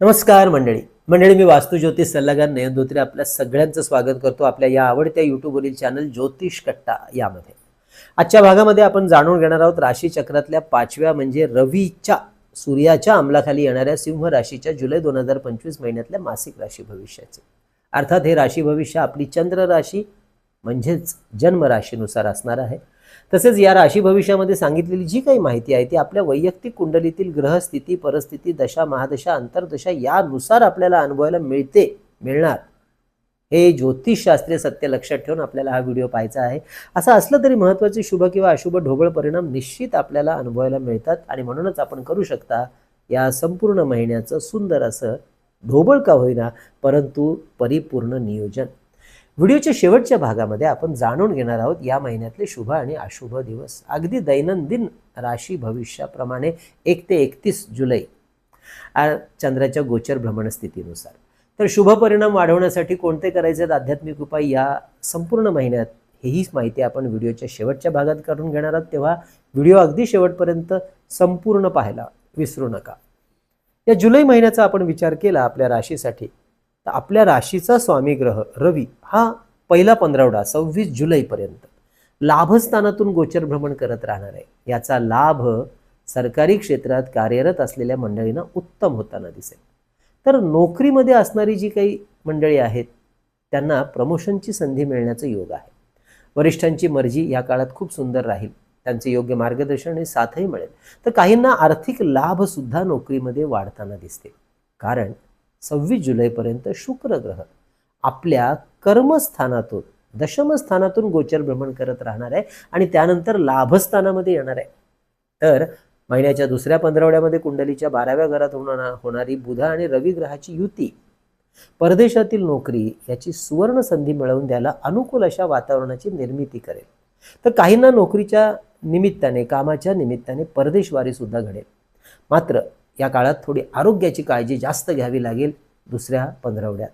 नमस्कार मंडळी. मंडळी मी वास्तू ज्योतिष सल्लागार नयन धोत्रे आपल्या सगळ्यांचं स्वागत करतो आपल्या या आवडत्या युट्यूबवरील चॅनल ज्योतिष कट्टा यामध्ये. आजच्या भागामध्ये आपण जाणून घेणार आहोत राशी चक्रातल्या पाचव्या म्हणजे रवीच्या सूर्याच्या अंमलाखाली येणाऱ्या सिंह राशीच्या जुलै दोन हजार पंचवीस महिन्यातल्या मासिक राशी भविष्याचे. अर्थात हे राशी भविष्य आपली चंद्र राशी म्हणजेच जन्म राशीनुसार असणार आहे. तसेच या राशी भविष्यामध्ये सांगितलेली जी काही माहिती आहे ती आपल्या वैयक्तिक कुंडलीतील ग्रहस्थिती परिस्थिती दशा महादशा अंतर्दशा यानुसार आपल्याला अनुभवायला मिळते मिळणार. हे ज्योतिषशास्त्रीय सत्य लक्षात ठेवून आपल्याला हा व्हिडिओ पाहायचा आहे. असं असलं तरी महत्त्वाचे शुभ किंवा अशुभ ढोबळ परिणाम निश्चित आपल्याला अनुभवायला मिळतात आणि म्हणूनच आपण करू शकता या संपूर्ण महिन्याचं सुंदर असं ढोबळ का होईना परंतु परिपूर्ण नियोजन. व्हिडिओच्या शेवटच्या भागामध्ये आपण जाणून घेणार आहोत या महिन्यातले शुभ आणि अशुभ दिवस. अगदी दैनंदिन राशी भविष्याप्रमाणे एक ते एकतीस जुलै चंद्राच्या गोचर भ्रमण स्थितीनुसार. तर शुभ परिणाम वाढवण्यासाठी कोणते करायचे आहेत आध्यात्मिक उपाय या संपूर्ण महिन्यात हीच माहिती आपण व्हिडिओच्या शेवटच्या भागात करून घेणार आहोत. तेव्हा व्हिडिओ अगदी शेवटपर्यंत संपूर्ण पाहायला विसरू नका. या जुलै महिन्याचा आपण विचार केला आपल्या राशीसाठी. तर आपल्या राशीचा स्वामी ग्रह रवी हा पहिला पंधरावडा सव्वीस जुलैपर्यंत लाभस्थानातून गोचर भ्रमण करत राहणार आहे. याचा लाभ सरकारी क्षेत्रात कार्यरत असलेल्या मंडळींना उत्तम होताना दिसेल. तर नोकरीमध्ये असणारी जी काही मंडळी आहेत त्यांना प्रमोशनची संधी मिळण्याचं योग आहे. वरिष्ठांची मर्जी या काळात खूप सुंदर राहील. त्यांचे योग्य मार्गदर्शन आणि साथही मिळेल. तर काहींना आर्थिक लाभसुद्धा नोकरीमध्ये वाढताना दिसते कारण सव्वीस जुलैपर्यंत शुक्र ग्रह. आपल्या कर्मस्थानातून दशमस्थानातून गोचर भ्रमण करत राहणार आहे आणि त्यानंतर लाभस्थानामध्ये येणार आहे. तर महिन्याच्या दुसऱ्या पंधरवड्यामध्ये कुंडलीच्या बाराव्या घरात होणार होणारी बुध आणि रवी ग्रहाची युती. परदेशातील नोकरी याची सुवर्ण संधी मिळवून द्यायला अनुकूल अशा वातावरणाची निर्मिती करेल. तर काहींना नोकरीच्या निमित्ताने कामाच्या निमित्ताने परदेशवारी सुद्धा घडेल. मात्र या काळात थोडी आरोग्याची काळजी जास्त घ्यावी लागेल दुसऱ्या पंधरवड्यात.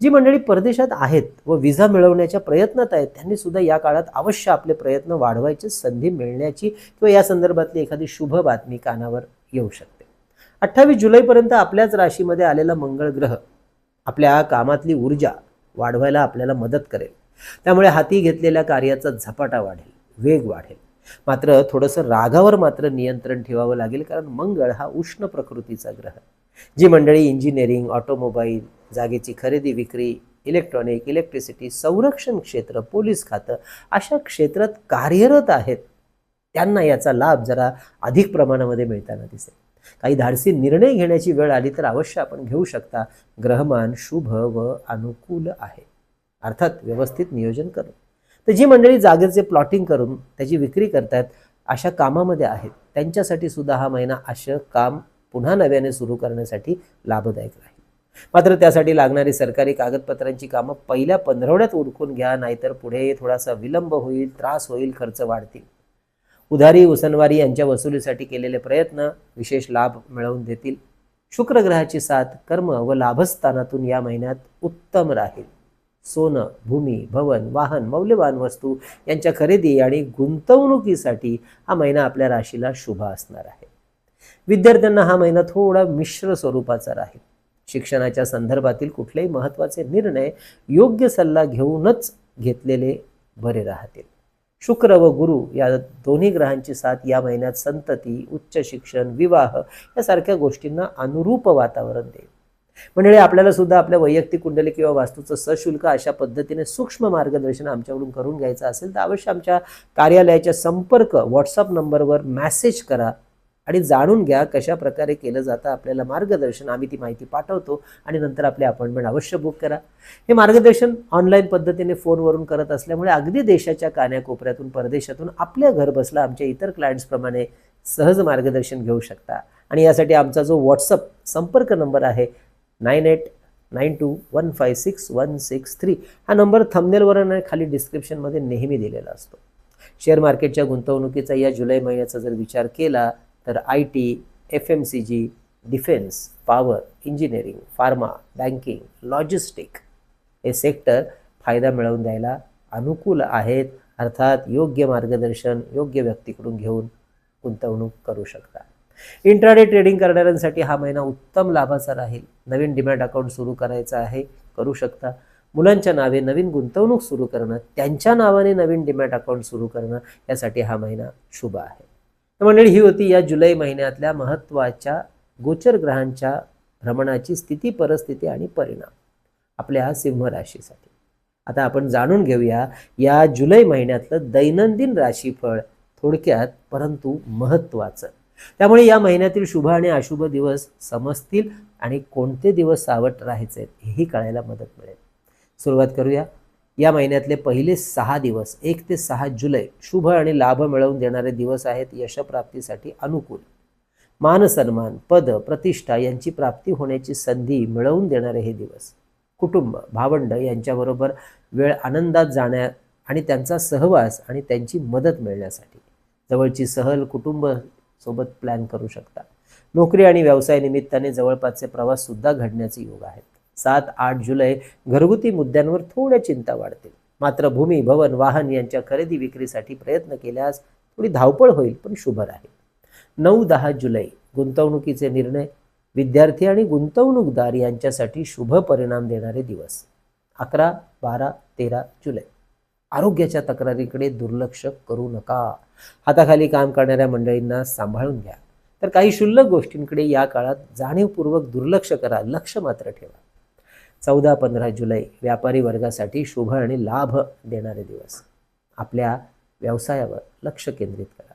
जी मंडळी परदेशात आहेत व विजा मिळवण्याच्या प्रयत्नात आहेत त्यांनी सुद्धा या काळात अवश्य आपले प्रयत्न वाढवायची संधी मिळण्याची किंवा या संदर्भातली एखादी शुभ बातमी कानावर येऊ शकते. अठ्ठावीस जुलैपर्यंत आपल्याच राशीमध्ये आलेला मंगळ ग्रह आपल्या कामातली ऊर्जा वाढवायला आपल्याला मदत करेल. त्यामुळे हाती घेतलेल्या कार्याचा झपाटा वाढेल वेग वाढेल. मात्र थोडंसं रागावर मात्र नियंत्रण ठेवावं लागेल कारण मंगळ हा उष्ण प्रकृतीचा ग्रह. जी मंडळी इंजिनिअरिंग ऑटोमोबाईल जागेची खरेदी विक्री इलेक्ट्रॉनिक इलेक्ट्रिसिटी संरक्षण क्षेत्र पोलीस खातं अशा क्षेत्रात कार्यरत आहेत त्यांना याचा लाभ जरा अधिक प्रमाणामध्ये मिळताना दिसेल. काही धाडसी निर्णय घेण्याची वेळ आली तर अवश्य आपण घेऊ शकता. ग्रहमान शुभ व अनुकूल आहे. अर्थात व्यवस्थित नियोजन करू तर जी मंडळी जागेचे प्लॉटिंग करून त्याची विक्री करतात अशा कामामध्ये आहेत. त्यांच्यासाठी सुद्धा हा महिना असं काम पुन्हा नव्याने सुरू करण्यासाठी लाभदायक राहील. मात्र त्यासाठी लागणारी सरकारी कागदपत्रांची कामं पहिल्या पंधरवड्यात उडकून घ्या नाहीतर पुढे थोडासा विलंब होईल त्रास होईल खर्च वाढतील. उधारी उसनवारी यांच्या वसुलीसाठी केलेले प्रयत्न विशेष लाभ मिळवून देतील. शुक्रग्रहाची साथ कर्म व लाभस्थानातून या महिन्यात उत्तम राहील. सोनं भूमी भवन वाहन मौल्यवान वस्तू यांच्या खरेदी आणि गुंतवणुकीसाठी हा महिना आपल्या राशीला शुभ असणार आहे. विद्यार्थ्यांना हा महिना थोडा मिश्र स्वरूपाचा राहील. शिक्षणाच्या संदर्भातील कुठलेही महत्त्वाचे निर्णय योग्य सल्ला घेऊनच घेतलेले बरे राहतील. शुक्र व गुरु या दोन्ही ग्रहांची साथ या महिन्यात संतती उच्च शिक्षण विवाह यासारख्या गोष्टींना अनुरूप वातावरण देईल. मंडळी आपल्याला सुद्धा आपल्या वैयक्तिक कुंडली किंवा वास्तूचं सशुल्क अशा पद्धतीने सूक्ष्म मार्गदर्शन आमच्याकडून करून घ्यायचं असेल तर अवश्य आमच्या कार्यालयाच्या संपर्क व्हॉट्सअप नंबरवर मॅसेज करा आणि जाणून घ्या कशा प्रकारे केलं जातं आपल्याला मार्गदर्शन. आम्ही ती माहिती पाठवतो आणि नंतर आपली अपॉइंटमेंट अवश्य बुक करा. हे मार्गदर्शन ऑनलाईन पद्धतीने फोनवरून करत असल्यामुळे अगदी देशाच्या कान्याकोपऱ्यातून परदेशातून आपल्या घर बसला आमच्या इतर क्लायंट्सप्रमाणे सहज मार्गदर्शन घेऊ शकता. आणि यासाठी आमचा जो व्हॉट्सअप संपर्क नंबर आहे nine eight nine two one five six one six three. हा नंबर थंबनेलवर आणि खाली डिस्क्रिप्शनमध्ये नेहमी दिलेला असतो. शेअर मार्केटच्या गुंतवणुकीचा या जुलै महिन्याचा जर विचार केला तर I T F M C G defence power engineering pharma banking logistic हे सेक्टर फायदा मिळवून द्यायला अनुकूल आहेत. अर्थात योग्य मार्गदर्शन योग्य व्यक्तीकडून घेऊन गुंतवणूक करू शकता. इंट्राडे ट्रेडिंग करणाऱ्यांसाठी हा महिना उत्तम लाभाचा राहील. नवीन डिमॅट अकाउंट सुरू करायचं आहे करू शकता. मुलांच्या नावे नवीन गुंतवणूक सुरू करणं त्यांच्या नावाने नवीन डिमॅट अकाउंट सुरू करणं यासाठी हा महिना शुभ आहे. तर मंडळी ही होती या जुलै महिन्यातल्या महत्त्वाच्या गोचर ग्रहांच्या भ्रमणाची स्थिती परिस्थिती आणि परिणाम आपल्या सिंह राशीसाठी आता आपण जाणून घेऊया या जुलै महिन्यातलं दैनंदिन राशीफळ थोडक्यात परंतु महत्त्वाचं. त्यामुळे या महिन्यातील शुभ आणि अशुभ दिवस समजतील आणि कोणते दिवस सावट राहायचे हेही कळायला मदत मिळेल. सुरुवात करूया. या महिन्यातले पहिले सहा दिवस एक ते सहा जुलै शुभ आणि लाभ मिळवून देणारे दिवस आहेत यशप्राप्तीसाठी अनुकूल. मान सन्मान पद प्रतिष्ठा यांची प्राप्ती होण्याची संधी मिळवून देणारे हे दिवस. कुटुंब भावंड यांच्याबरोबर वेळ आनंदात जाण्या आणि त्यांचा सहवास आणि त्यांची मदत मिळण्यासाठी. जवळची सहल कुटुंब सोबत प्लॅन करू शकता. नोकरी आणि व्यवसाय निमित्ताने जवळपासचे प्रवास सुद्धा घडण्याचे योग आहेत. सात आठ जुलै घरगुती मुद्द्यांवर थोड्या चिंता वाढतील. मात्र भूमी भवन वाहन यांच्या खरेदी विक्रीसाठी प्रयत्न केल्यास थोडी धावपळ होईल पण शुभ राहील. नऊ दहा जुलै गुंतवणुकीचे निर्णय. विद्यार्थी आणि गुंतवणूकदार यांच्यासाठी शुभ परिणाम देणारे दिवस. अकरा बारा तेरा जुलै. आरोग्याच्या तक्रारीकडे दुर्लक्ष करू नका. हाताखाली काम करणाऱ्या मंडळींना सांभाळून घ्या. तर काही क्षुल्लक गोष्टींकडे या काळात जाणीवपूर्वक दुर्लक्ष करा लक्ष मात्र ठेवा. चौदा पंधरा जुलै व्यापारी वर्गासाठी शुभ आणि लाभ देणारे दिवस. आपल्या व्यवसायावर लक्ष केंद्रित करा.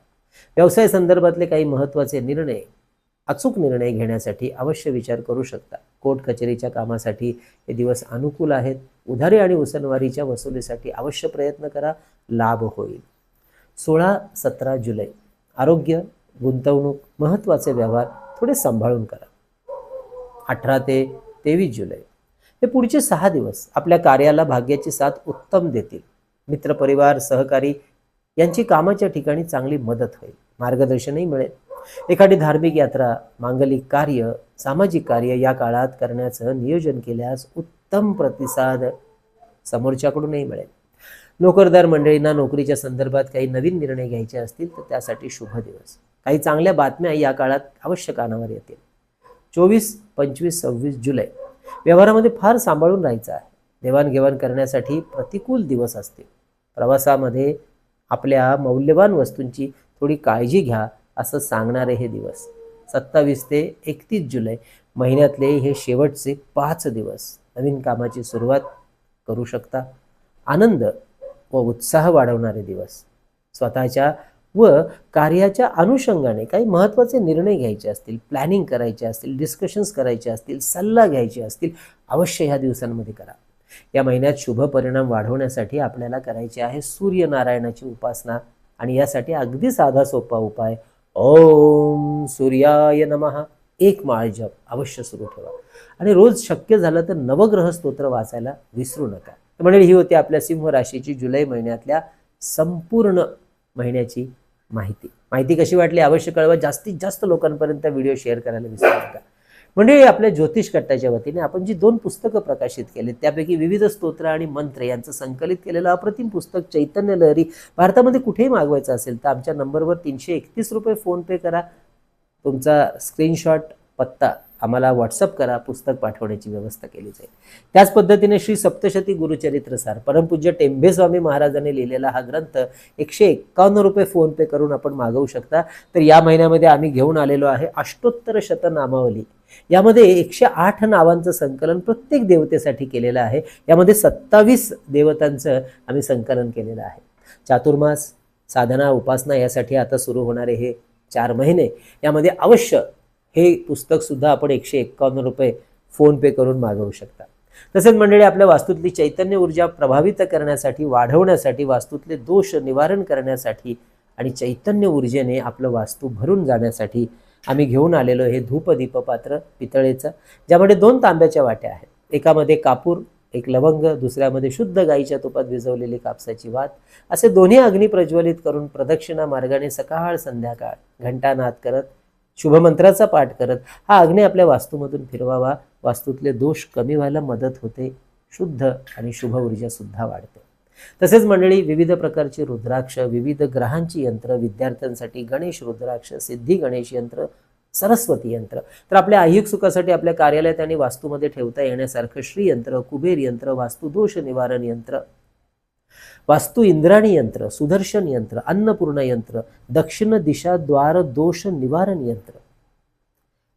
व्यवसाय संदर्भातले काही महत्त्वाचे निर्णय अचूक निर्णय घेण्यासाठी अवश्य विचार करू शकता. कोर्ट कचेरीच्या कामासाठी हे दिवस अनुकूल आहेत. उधारी आणि उसनवारीच्या वसुलीसाठी अवश्य प्रयत्न करा. लाभ होईल. सोळा सतरा जुलै. आरोग्य गुंतवणूक महत्त्वाचे व्यवहार थोडे सांभाळून करा. अठरा ते तेवीस जुलै. हे पुढचे सहा दिवस आपल्या कार्याला भाग्याची साथ उत्तम देतील. मित्रपरिवार सहकारी यांची कामाच्या ठिकाणी चांगली मदत होईल. मार्गदर्शनही मिळेल. एखादी धार्मिक यात्रा मांगलिक कार्य सामाजिक कार्य या काळात करण्याचं नियोजन केल्यास उत्तम प्रतिसाद समोरच्याकडूनही मिळेल. नोकरदार मंडळींना नोकरीच्या संदर्भात काही नवीन निर्णय घ्यायचे असतील तर त्यासाठी शुभ दिवस. काही चांगल्या बातम्या या काळात अवश्य कानावर येतील. चोवीस पंचवीस सव्वीस जुलै. व्यवहारामध्ये फार सांभाळून राहायचं आहे. देवाणघेवाण करण्यासाठी प्रतिकूल दिवस असतील. प्रवासामध्ये आपल्या मौल्यवान वस्तूंची थोडी काळजी घ्या. असं सांगणारे हे दिवस. सत्तावीस ते एकतीस जुलै महिन्यातले हे शेवटचे पाच दिवस नवीन कामाची सुरुवात करू शकता. आनंद व उत्साह वाढवणारे दिवस. स्वतःच्या व कार्याच्या अनुषंगाने काही महत्त्वाचे निर्णय घ्यायचे असतील प्लॅनिंग करायचे असतील डिस्कशन्स करायचे असतील सल्ला घ्यायचे असतील अवश्य ह्या दिवसांमध्ये करा. या महिन्यात शुभ परिणाम वाढवण्यासाठी आपल्याला करायचे आहे सूर्यनारायणाची उपासना आणि यासाठी अगदी साधा सोपा उपाय ओम सूर्याय नमः. एक माळ जप अवश्य सुरू ठेवा. आणि रोज शक्य झालं तर नवग्रह स्तोत्र वाचायला विसरू नका. म्हणजे ही होती आपल्या सिंह राशीची जुलै महिन्यातल्या संपूर्ण महिन्याची माहिती. माहिती कशी वाटली? अवश्य कळवा. जास्तीत जास्त लोकांपर्यंत व्हिडिओ शेअर करायला विसरू नका. म्हणजे आपल्या ज्योतिष कट्टाच्या वतीने आपण जी दोन पुस्तकं प्रकाशित केली त्यापैकी विविध स्तोत्र आणि मंत्र यांचं संकलित केलेलं अप्रतिम पुस्तक चैतन्य लहरी भारतामध्ये कुठेही मागवायचं असेल तर आमच्या नंबरवर तीनशे एकतीस रुपये फोनपे करा. तुमचा स्क्रीनशॉट पत्ता आम्हाला व्हॉट्सअप करा पुस्तक पाठवण्याची व्यवस्था केली जाईल. त्याच पद्धतीने श्री सप्तशती गुरुचरित्रसार परमपूज्य टेंबे स्वामी महाराजांनी लिहिलेला हा ग्रंथ एकशे एक्कावन्न रुपये फोनपे करून आपण मागवू शकता. तर या महिन्यामध्ये आम्ही घेऊन आलेलो आहे अष्टोत्तर शतनामावली. यामध्ये एकशे आठ नावांचं संकलन प्रत्येक देवतेसाठी केलेलं आहे. यामध्ये सत्तावीस देवतांचं आम्ही संकलन केलेलं आहे. चातुर्मास साधना उपासना यासाठी आता सुरू होणारे हे चार महिने. यामध्ये अवश्य हे पुस्तकसुद्धा आपण एकशे एक्कावन्न रुपये फोनपे करून मागवू शकता. तसेच मंडळी आपल्या वास्तूतली चैतन्य ऊर्जा प्रभावित करण्यासाठी वाढवण्यासाठी वास्तूतले दोष निवारण करण्यासाठी आणि चैतन्य ऊर्जेने आपलं वास्तू भरून जाण्यासाठी आम्ही घेऊन आलेलो हे धूप दीपपात्र पितळेचं ज्यामध्ये दोन तांब्याच्या वाट्या आहेत. एकामध्ये कापूर एक लवंग दुसऱ्यामध्ये शुद्ध गाईच्या तुपात भिजवलेली कापसाची वात. असे दोन्ही अग्नी प्रज्वलित करून प्रदक्षिणा मार्गाने सकाळ संध्याकाळ घंटानाद करत शुभमंत्राचा पाठ करत हा अग्नी आपल्या वास्तूमधून फिरवावा. वास्तूतले दोष कमी व्हायला मदत होते. शुद्ध आणि शुभ ऊर्जा सुद्धा वाढते. तसेच मंडळी विविध प्रकारची रुद्राक्ष विविध ग्रहांची यंत्र विद्यार्थ्यांसाठी गणेश रुद्राक्ष सिद्धी गणेश यंत्र सरस्वती यंत्र. तर आपल्या ऐहिक सुखासाठी आपल्या कार्यालयात आणि वास्तूमध्ये ठेवता येण्यासारखं श्री यंत्र कुबेर यंत्र वास्तुदोष निवारण यंत्र वास्तु इंद्राणी यंत्र सुदर्शन यंत्र अन्नपूर्ण यंत्र दक्षिण दिशा द्वार दोष निवारण यंत्र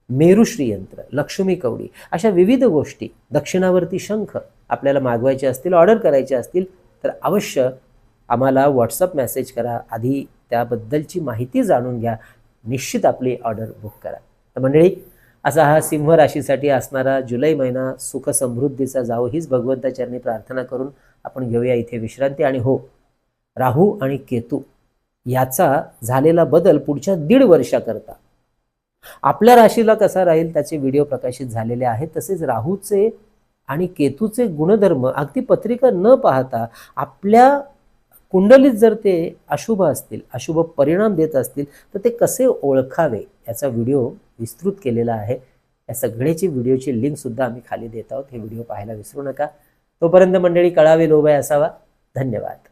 मेरुश्री यंत्र लक्ष्मी कवडी अशा विविध गोष्टी दक्षिणावरती शंख आपल्याला मागवायचे असतील ऑर्डर करायचे असतील तर अवश्य आम्हाला व्हॉट्सअप मेसेज करा. आधी त्याबद्दलची माहिती जाणून घ्या. निश्चित आपली ऑर्डर बुक करा. तर मंडळी असा हा सिंह राशीसाठी असणारा जुलै महिना सुख समृद्धीचा जावो. हीच भगवंताचरणी प्रार्थना करून आपण घेऊया इथे विश्रांती. आणि हो राहू आणि केतू याचा झालेला बदल पुढच्या दीड वर्षाकरता. आपल्या राशीला कसा राहील त्याचे व्हिडिओ प्रकाशित झालेले आहेत. तसेच राहूचे आणि केतूचे गुणधर्म अगदी पत्रिका न पाहता आपल्या कुंडलीत जर ते अशुभ असतील अशुभ परिणाम देत असतील तर ते कसे ओळखावे याचा व्हिडिओ विस्तृत केलेला आहे. या सगळ्याची व्हिडिओची लिंकसुद्धा आम्ही खाली देत आहोत. हे व्हिडिओ पाहायला विसरू नका. तोपर्यंत मंडळी कळावे लोभय असावा. धन्यवाद.